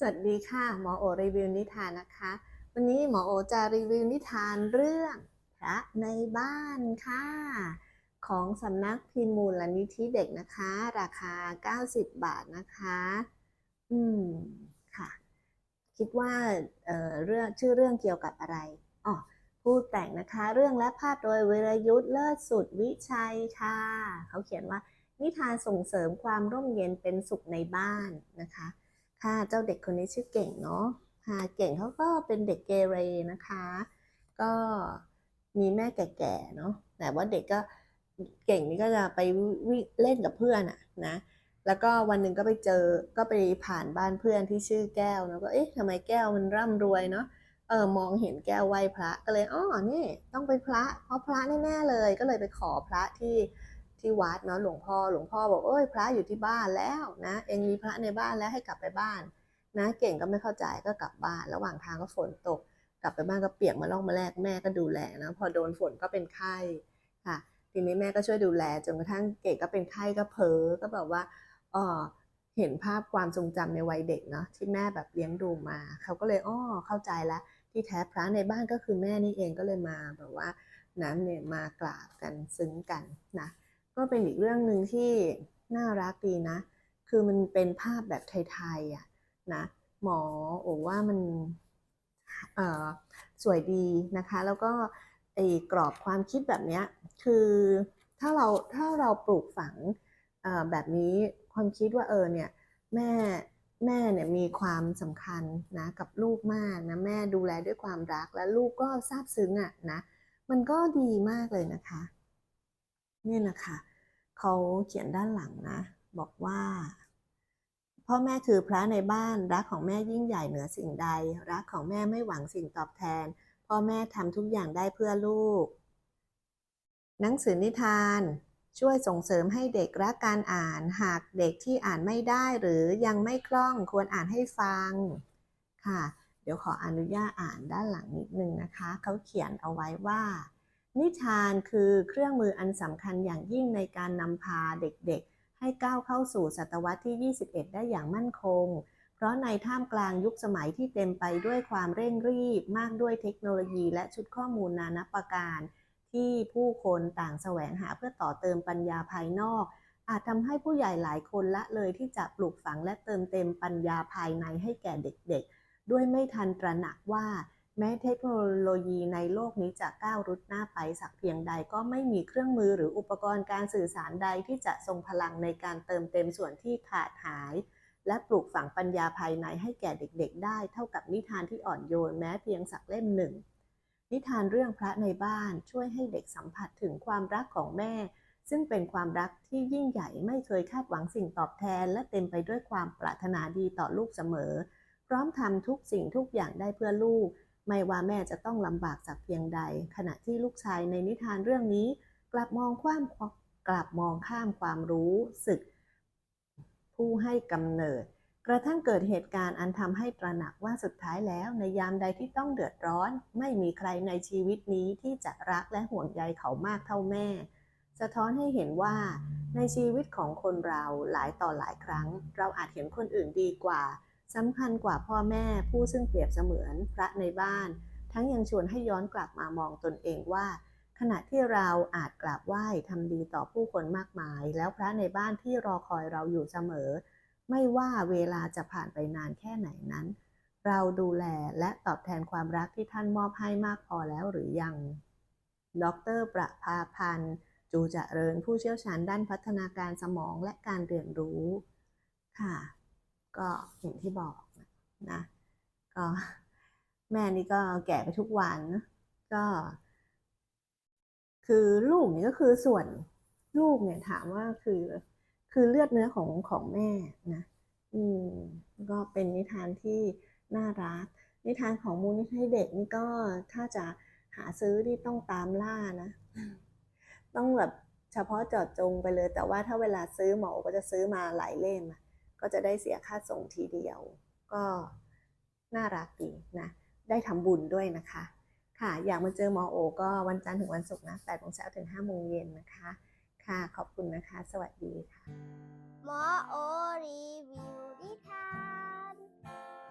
สวัสดีค่ะ หมอโอรีวิวนิทานนะคะ วันนี้หมอโอจะรีวิวนิทานเรื่องพระในบ้านค่ะ ของสำนักพิมพ์มูลนิธิเด็กนะคะ ราคา 90 บาทนะคะ อืมค่ะ คิดว่าเอ่อเรื่องชื่อเรื่องเกี่ยวกับอะไรอ๋อผู้แต่งนะคะ เรื่องและภาพโดยวิรยุทธ์เลิศสุดวิชัยค่ะ เขาเขียนว่านิทานส่งเสริมความร่มเย็นเป็นสุขในบ้านนะคะ ค่ะ เจ้าเด็กคนนี้ชื่อเก่งเนาะค่ะเก่งเขาก็เป็นเด็กเกเรนะคะ ก็มีแม่แก่ๆเนาะแต่ว่าเด็กก็เก่งนี่ก็จะไปวิ่งเล่นกับเพื่อนอะนะแล้วก็วันหนึ่งก็ไปเจอก็ไปผ่านบ้านเพื่อนที่ชื่อแก้วเนาะก็เอ๊ะทำไมแก้วมันร่ำรวยเนาะเออมองเห็นแก้วไหว้พระก็เลยอ๋อนี่ต้องเป็นพระ เพราะพระแน่ๆเลย ก็เลยไปขอพระที่ ที่วัดเนาะหลวงพ่อหลวงพ่อบอกเอ้ยพระอยู่ที่บ้านแล้วนะเองมีพระในบ้านแล้วให้กลับไปบ้านนะเก่งก็ไม่เข้าใจก็กลับบ้าน ระหว่างทางก็ฝนตก กลับไปบ้านก็เปียกมาล่อกมาแลกแม่ก็ดูแลนะพอโดนฝนก็เป็นไข้ค่ะทีนี้แม่ก็ช่วยดูแลจนกระทั่งเก่งก็เป็นไข้ก็เพ้อก็แบบว่าเออเห็นภาพความทรงจำในวัยเด็กเนาะที่แม่แบบเลี้ยงดูมา เขาก็เลยอ้อเข้าใจแล้วที่แท้พระในบ้านก็คือแม่นี่เองก็เลยมาแบบว่าน้ำเนี่ยมากราบกันซึ้งกันนะ ก็เป็นอีกเรื่องหนึ่งที่น่ารักดีนะ คือมันเป็นภาพแบบไทยๆอะนะหมอโอว่ามันเออสวยดีนะคะ แล้วก็ไอ้กรอบความคิดแบบเนี้ยคือถ้าเราถ้าเราปลูกฝังเออแบบนี้ความคิดว่าเออเนี่ยแม่แม่เนี่ยมีความสำคัญนะกับลูกมากนะแม่ดูแลด้วยความรักและลูกก็ซาบซึ้งอะนะมันก็ดีมากเลยนะคะ เนี่ยนะคะเขาเขียนด้านหลังนะ บอกว่าพ่อแม่คือพระในบ้านรักของแม่ยิ่งใหญ่เหนือสิ่งใด รักของแม่ไม่หวังสิ่งตอบแทน พ่อแม่ทำทุกอย่างได้เพื่อลูก หนังสือนิทานช่วยส่งเสริมให้เด็กรักการอ่าน หากเด็กที่อ่านไม่ได้หรือยังไม่คล่องควรอ่านให้ฟังค่ะ เดี๋ยวขออนุญาตอ่านด้านหลังนิดนึงนะคะ เขาเขียนเอาไว้ว่า นิทานคือเครื่องมืออันสำคัญอย่างยิ่งในการนำพาเด็กๆ ให้ก้าวเข้าสู่ศตวรรษที่ 21 ได้อย่างมั่นคง เพราะในท่ามกลางยุคสมัยที่เต็มไปด้วยความเร่งรีบ มากด้วยเทคโนโลยีและชุดข้อมูลนานาประการ ที่ผู้คนต่างแสวงหาเพื่อต่อเติมปัญญาภายนอก อาจทำให้ผู้ใหญ่หลายคนละเลยที่จะปลูกฝังและเติมเต็มปัญญาภายในให้แก่เด็กๆ ด้วยไม่ทันตระหนักว่า แม้เทคโนโลยีในโลกนี้จะก้าวรุดหน้าไปสักเพียงใดก็ไม่มีเครื่องมือหรืออุปกรณ์การสื่อสารใดที่จะทรงพลังในการเติมเต็มส่วนที่ขาดหาย และปลูกฝังปัญญาภายในให้แก่เด็กๆ ได้เท่ากับนิทานที่อ่อนโยนแม้เพียงสักเล่มหนึ่ง นิทานเรื่องพระในบ้านช่วยให้เด็กสัมผัสถึงความรักของแม่ ซึ่งเป็นความรักที่ยิ่งใหญ่ไม่เคยคาดหวังสิ่งตอบแทน และเต็มไปด้วยความปรารถนาดีต่อลูกเสมอ พร้อมทำทุกสิ่งทุกอย่างได้เพื่อลูก ไม่ว่าแม่จะต้องลำบากสักเพียงใด ขณะที่ลูกชายในนิทานเรื่องนี้ กลับมองความกลับมองข้ามความรู้สึก ผู้ให้กำเนิด กระทั่งเกิดเหตุการณ์อันทำให้ตระหนักว่าสุดท้ายแล้ว ในยามใดที่ต้องเดือดร้อน ไม่มีใครในชีวิตนี้ที่จะรักและห่วงใยเขามากเท่าแม่ สะท้อนให้เห็นว่า ในชีวิตของคนเราหลายต่อหลายครั้ง เราอาจเห็นคนอื่นดีกว่า สำคัญกว่าพ่อแม่ผู้ซึ่งเปรียบเสมือนพระในบ้าน ทั้งยังชวนให้ย้อนกลับมามองตนเองว่า ขณะที่เราอาจกราบไหว้ทำดีต่อผู้คนมากมาย แล้วพระในบ้านที่รอคอยเราอยู่เสมอ ไม่ว่าเวลาจะผ่านไปนานแค่ไหนนั้น เราดูแลและตอบแทนความรักที่ท่านมอบให้มากพอแล้วหรือยัง ดร ประภาพันธ์จูจเจริญผู้เชี่ยวชาญด้านพัฒนาการสมองและการเรียนรู้ค่ะ ก็อย่างที่บอกนะก็แม่นี่ก็แก่ไปทุกวันก็ คือลูกนี่ก็คือส่วนลูกเนี่ยถามว่าคือคือเลือดเนื้อของของแม่นะ อืมก็เป็นนิทานที่น่ารัก นิทานของมูลนิธิเด็กนี่ก็ถ้าจะหาซื้อที่ต้องตามล่านะ ต้องแบบเฉพาะเจาะจงไปเลย แต่ว่าถ้าเวลาซื้อหมอก็จะซื้อมาหลายเล่มอะ ก็จะได้เสียค่าส่งทีเดียว ก็น่ารักดีนะ ได้ทำบุญด้วยนะคะ ค่ะ อยากมาเจอหมอโอ ก็วันจันทร์ถึงวันศุกร์นะ8โมงเช้าถึง5โมงเย็นนะคะ ค่ะ ขอบคุณนะคะ สวัสดีค่ะ หมอโอรีวิวนิทาน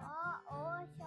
หมอโอช